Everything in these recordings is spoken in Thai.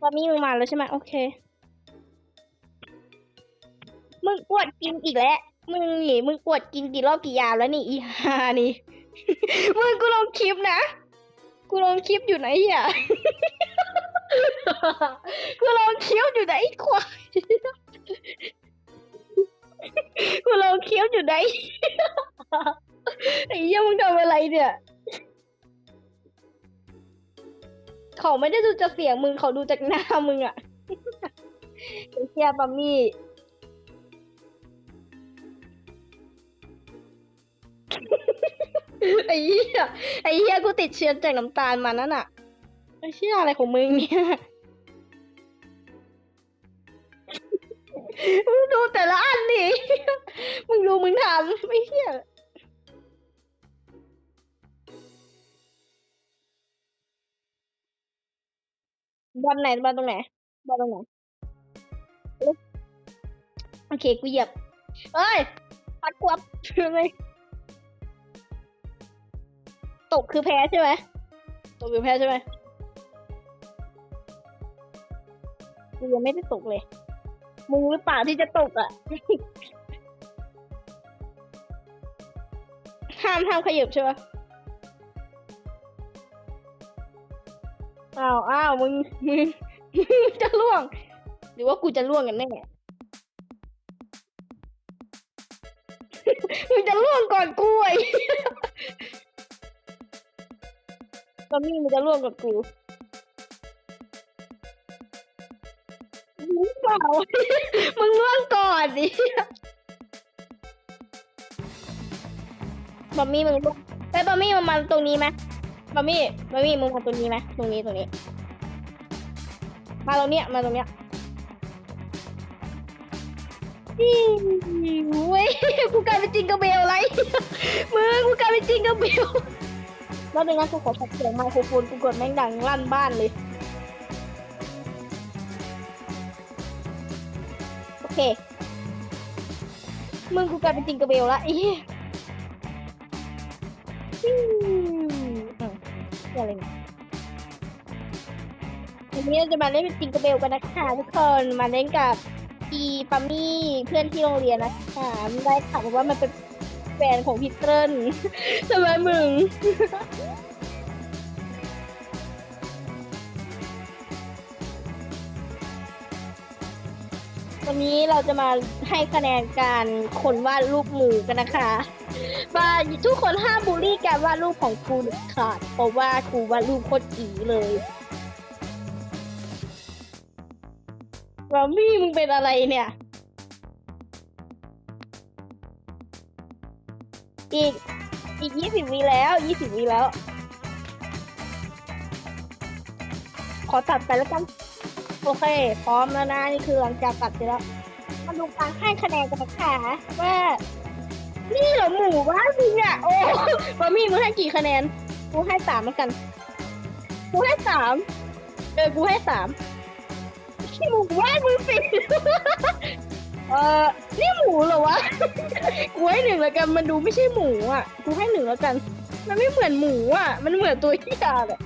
บะหมี่มึงมาแล้วใช่ไหมโอเค มึงอวดกินอีกแล้ว มึงนี่มึงอวดกินกี่รอบกี่ยามแล้วนี่อีฮานี่ มึงกูลงคลิปนะ กูลงคลิปอยู่ไหนอะกูลงคลิปอยู่ไหนควายกูลงคลิปอยู่ไหนไอ้เหี้ยมึงทำอะไรเนี่ย เขาไม่ได้ดูจากเสียงมึงเขาดูจากหน้ามึงอะไอ้เหี้ยบัมมี่ไอ้เหี้ยไอ้เหี้ยกูติดเชื้อจากน้ำตาลมานั่นอะไอ้เหี้ยอะไรของมึงเนี่ยมึงดูแต่ละอันดิมึงดูมึงทำไอ้เหี้ย บอลไหนบอลตรงไหนบอลตรงไหนโอเคกูเหยียบเอ้ยปัดกวับยังไงตกคือแพ้ใช่ไหมตกคือแพ้ใช่ไหมกูยังไม่ได้ตกเลยมึงหรือเปล่าที่จะตกอะห้ามห้ามขยับใช่ไหม อ้าวอ้าวมึงมึงมึงจะล่วง หรือว่ากูจะล่วงกันแน่ มึงจะล่วงก่อนกูไอ้ตอนนี้มึงจะล่วงก่อนกูมึงเปล่า มึงล่วงก่อนดิบอมมี่มึงล่วงไอ้ยบอมมี่มันมาตรงนี้ไหม บอมมี่บอมมี่มึงมาตรงนี้ไหมตรงนี้ตรงนี้ มาตรงเนี้ยมาตรงเนี้ยเว้ยกูกลายเป็นจิงกร์เบลไรมึงกูกลายเป็นจิงกร์เบลแล้วหนึ่งนะกูขอพักเสียงไมโครโฟนกูกดแม่งดังลั่นบ้านเลย โอเค มึงกูกลายเป็นจิงกร์เบลละไอ้เหี้ยอืมอะ เหี้ยอะไรเนี่ยวันนี้เราจะมาเล่นเป็นจิงกร์เบลกันนะคะทุกคนมาเล่นกับอีปามี่เพื่อนที่โรงเรียนนะคะไม่ได้ถามว่ามันเป็นแฟนของพี่เติ้ลทำไมมึงวันนี้เราจะมาให้คะแนนการคนวาดรูปหมูกันนะคะ ว่าทุกคนห้ามบูลลี่การวาดรูปของครูเด็ดขาดเพราะว่าครูวาดรูปโคตรอีเลยบอมมี่มึงเป็นอะไรเนี่ย อีกอีกยี่สิบวิแล้วยี่สิบวิแล้ว ขอตัดไปแล้วกัน โอเค พร้อมแล้วนะ นี่คือหลังจากตัดไปแล้ว มาดูการให้คะแนนกันนะคะว่า นี่เหรอหมูบ้านมึงอะโอ้บอมมี่มึงให้กี่คะแนน กูให้สามแล้วกัน กูให้สามเออกูให้สามหมูว่ามึงสิเออนี่หมูเหรอวะ กูให้หนึ่งแล้วกัน มันดูไม่ใช่หมูอะ กูให้หนึ่งแล้วกัน มันไม่เหมือนหมูอะ มันเหมือนตัวที่ตาแหละ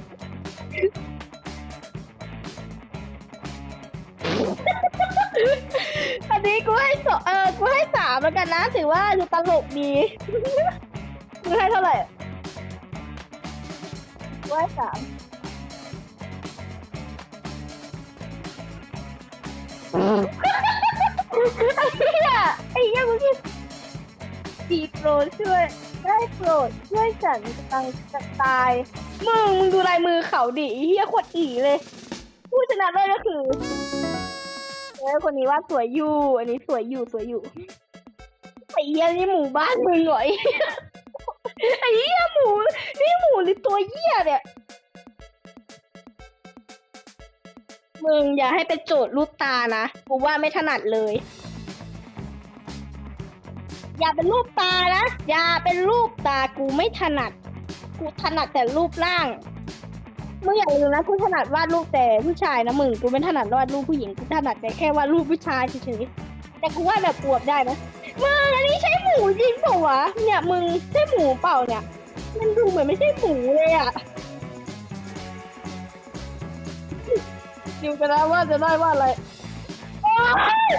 ามแล้วกันนะ ถือว่าดูตลกดีมึงให้เท่าไหร่กูให้สามไอ้เหี้ยไอ้เหี้ยมึงที่ดีโปรดช่วย ได้โปรดช่วยฉันกำลังจะตาย มึงมึงดูลายมือเขาดิไอ้เหี้ยโคตรอีเลย ผู้ชนะเลิศก็คือเออคนนี้ว่าสวยอยู่ อันนี้สวยอยู่สวยอยู่ ไอ้เหี้ยนี่หมู่บ้านมึงเหรอไอ้เหี้ยไอ้เหี้ยหมูนี่หมูหรือตัวเหี้ยเนี่ยมึงอย่าให้เป็นโจทย์รูปตานะกูว่าไม่ถนัดเลย อย่าเป็นรูปตานะอย่าเป็นรูปตากูไม่ถนัด กูถนัดแต่รูปร่างมึงอย่าลืมนะกูถนัดวาดรูปแต่ผู้ชายนะมึงกูไม่ถนัดวาดรูปผู้หญิงกูถนัดแต่แค่วาดรูปผู้ชายเฉยๆแต่กูวาดแบบอวบได้นะ มึงอันนี้ใช่หมูจริงเปล่าวะเนี่ยมึงใช่หมูเปล่าเนี่ย มันดูเหมือนไม่ใช่หมูเลยอะดูกันนะว่าจะได้ว่าอะไรโอ้ย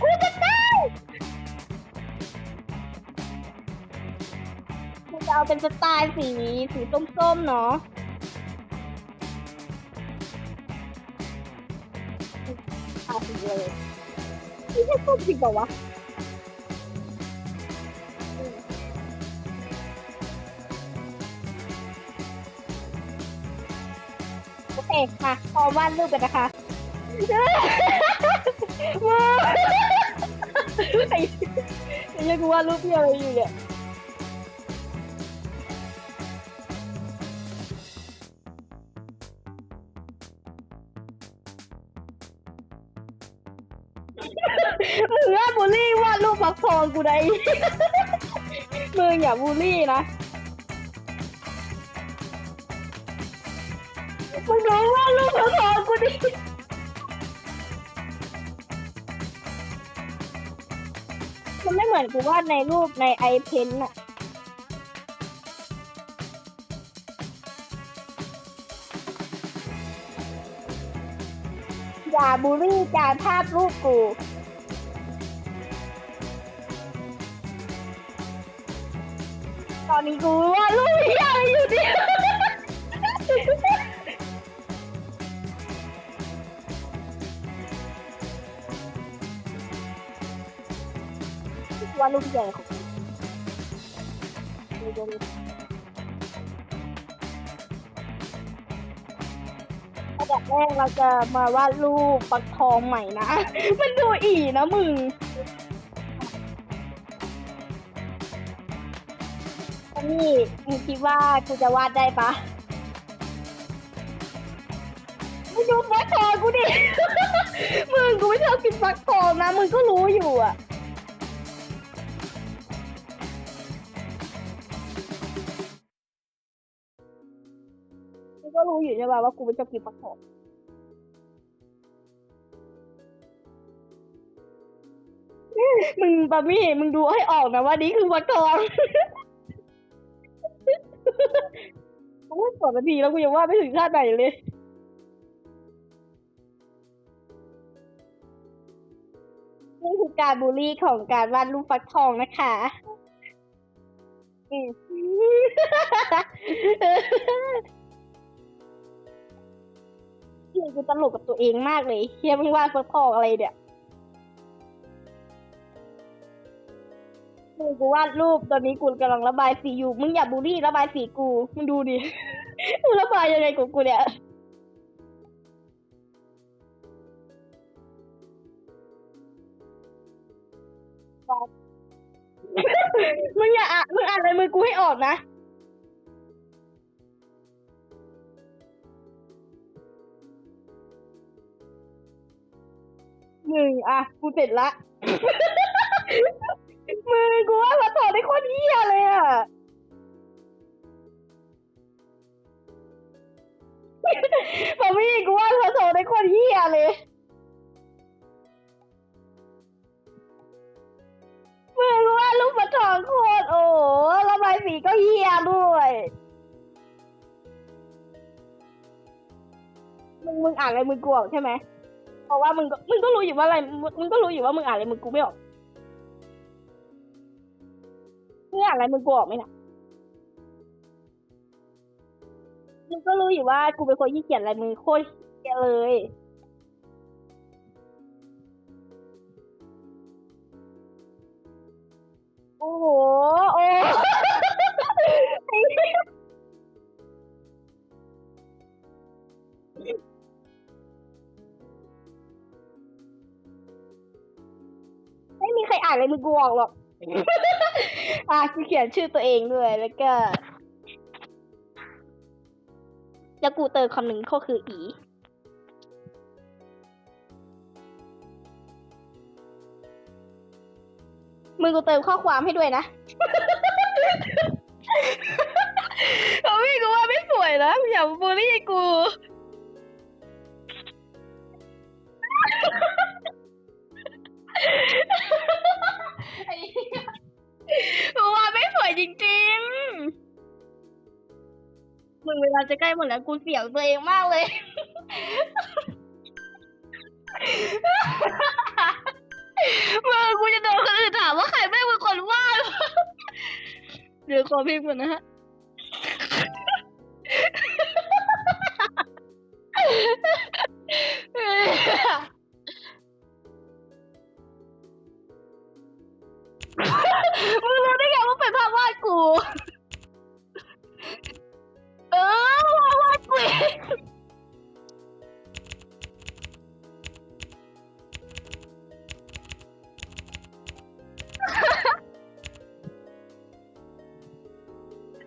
กูจะได้มันจะเอาเป็นสไตล์สีสีส้มๆเนาะเอาสีเลยไม่ใช่ส้มจริงเปล่าวะ โอเคมาพร้อมวาดรูปกันนะคะว้าวไอ้ยังกูวาดรูปเพี้ยอะไรอยู่เนี่ยมึงอะบูลลี่วาดรูปฟักทองกูได้มึงอย่าบูลลี่นะ มึงดูว่าลูกเขาสอกูดิมันไม่เหมือนกูวาดในรูปในไอเพนอะอย่าบูลลี่การภาพรูปกูตอนนี้กูว่าดรูปยอะไรอยู่ดิ ว่าลูกใหญ่ของดูดูอันดับแรกเราจะมาวาดรูปปักทองใหม่นะ มันดูอีนะมึงนี่มึงคิดว่ากูจะวาดได้ปะมึงดูฟักทองกูดิ มึงกูไม่ชอบกินฟักทองนะ มึงก็รู้อยู่อะ รู้อยู่ใช่ป่ะว่ากูไม่ชอบกินฟักทองมึงปามี่ มึงดูให้ออกนะว่านี่คือฟักทองโอ้ยสองนาทีแล้วกูยังว่าไม่ถึงชาติไหนเลยนี่คือการบูลลี่ของการวาดรูปฟักทองนะคะอืม จริงกูตลกกับตัวเองมากเลยเฮียมึงวาดฟักทองอะไรเนี่ยมึงกูวาดรูปตอนนี้กูกำลังระบายสีอยู่ มึงอย่าบูลลี่ระบายสีกูมึงดูดิมึงระบายยังไงของกูเนี่ยมึงอย่าอะมึงอ่านอะไรมือกูให้ออกนะ มึงอะ กูเสร็จละมึงกูว่าเราถอได้โคตรเหี้ยเลยอะพอมี่กูว่าเราถอได้โคตรเหี้ยเลยมึงว่าลูกปลาทองโคตรโอ้ระบายสีก็เหี้ยด้วยมึงมึงอ่านอะไรมึงกูออกใช่ไหม เพราะว่ามึงก็มึงก็รู้อยู่ว่าอะไรมึงก็รู้อยู่ว่ามึงอ่านอะไรมึงกูไม่ออกมึงอ่านอะไรมึงกูออกไหมนะมึงก็รู้อยู่ว่ากูเป็นคนที่เขียนอะไรมึงโคตรเขียเลยโอ้โห ไม่มีใครอ่านเลยมึงกูออกหรอก อะกูเขียนชื่อตัวเองด้วย แล้วก็แล้วกูเติมคำหนึ่งก็คืออีมึงกูเติมข้อความให้ด้วยนะเอาพี่กูว่าไม่สวยนะอย่ามาบูลลี่กู จริงๆมึงเวลาจะใกล้หมดแล้วกูเสียวตัวเองมากเลย มึงกูจะโดนคนอื่นถามว่าใครแม่งเป็นคนวาดวะเดี๋ยวขอพิมพ์ก่อนนะฮะ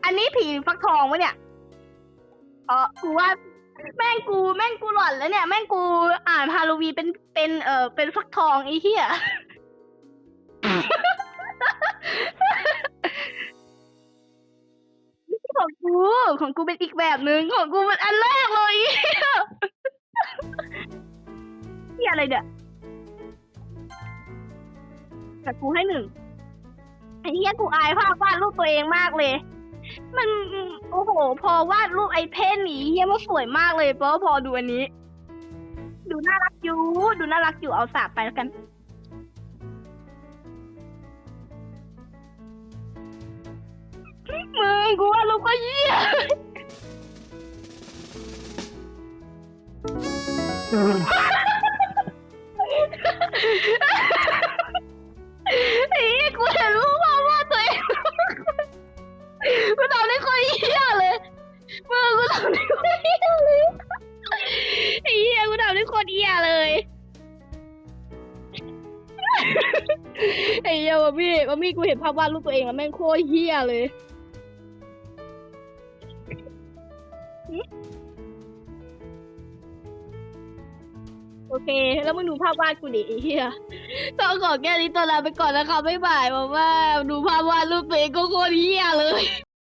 อันนี้ผีฟักทองวะเนี่ยเออกูว่าแม่งกูแม่งกูหลอนแล้วเนี่ย แม่งกูอ่านฮาโลวีเป็นเป็นเออเป็นฟักทองไอ้เหี้ยของกูของกูเป็นอีกแบบหนึ่งของกูเป็นอันแรกเลยเฮียอะไรเนี่ยแต่กูให้หนึ่งไอ้เฮียกูอายภาพวาดรูปตัวเองมากเลย มันโอ้โห พอวาดรูปไอ้เพนหนีเฮียมันสวยมากเลยเพราะว่าพอดูอันนี้ ดูน่ารักอยู่ดูน่ารักอยู่เอาสาบไปแล้วกัน มึงกูว่าลูกก็เยี่ยไไอ้เหี้ยว่ามี่ว่ามี่กูเห็นภาพวาดรูปตัวเองแล้วแม่งโคตรเหี้ยเลย โอเค แล้วมึงดูภาพวาดกูดิไอ้เหี้ยต้องขอแก้นี้ตัวลาไปก่อนนะคะบ๊ายบายบอกว่าดูภาพวาดรูปตัวเองก็โคตรเหี้ยเลย